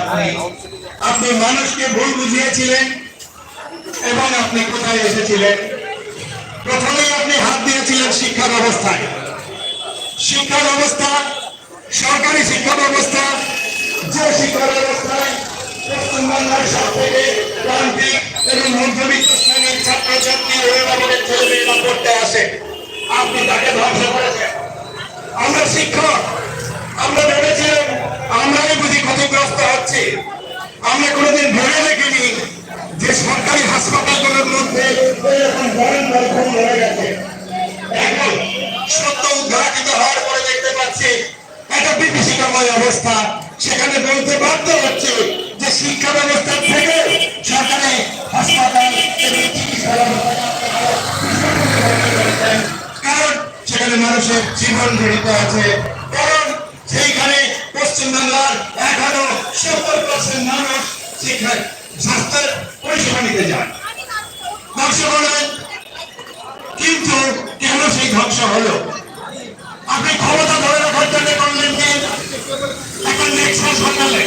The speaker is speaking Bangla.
আপনি আপনি মানুষকে ভুল বুঝিয়েছিলেন এবং আপনি কোথায় এসেছিলেন? প্রথমেই আপনি হাত দিয়েছিলেন শিক্ষা ব্যবস্থায়। শিক্ষা ব্যবস্থা, সরকারি শিক্ষা ব্যবস্থা, যে শিক্ষা ব্যবস্থায় পশ্চিমবাংলার সব থেকে প্রান্তিক এবং মধ্যবিত্ত শ্রেণির ছাত্রছাত্রী অভিভাবকের ছেলে মেয়েরা পড়তে আসে। আপনি তাকে ধ্বংস করেছেন। আমরা শিক্ষক, আমরা ভেবেছিলাম আমরাই বুঝি ক্ষতিগ্রস্ত হচ্ছি। আমরা কোনোদিন ভেবে দেখিনি যে সরকারি হাসপাতালগুলোর মধ্যে এরকম ভয়ঙ্কর খুন হয়ে গেছে। দেখতে একটা বিভীষিকাময় অবস্থা। সেখানে বলতে বাধ্য হচ্ছে যে শিক্ষা ব্যবস্থার থেকে সরকারি হাসপাতাল এবং চিকিৎসা ব্যবস্থা কারণ সেখানে কিন্তু কেন সেই ধ্বংস হলো? আপনি সাল সালে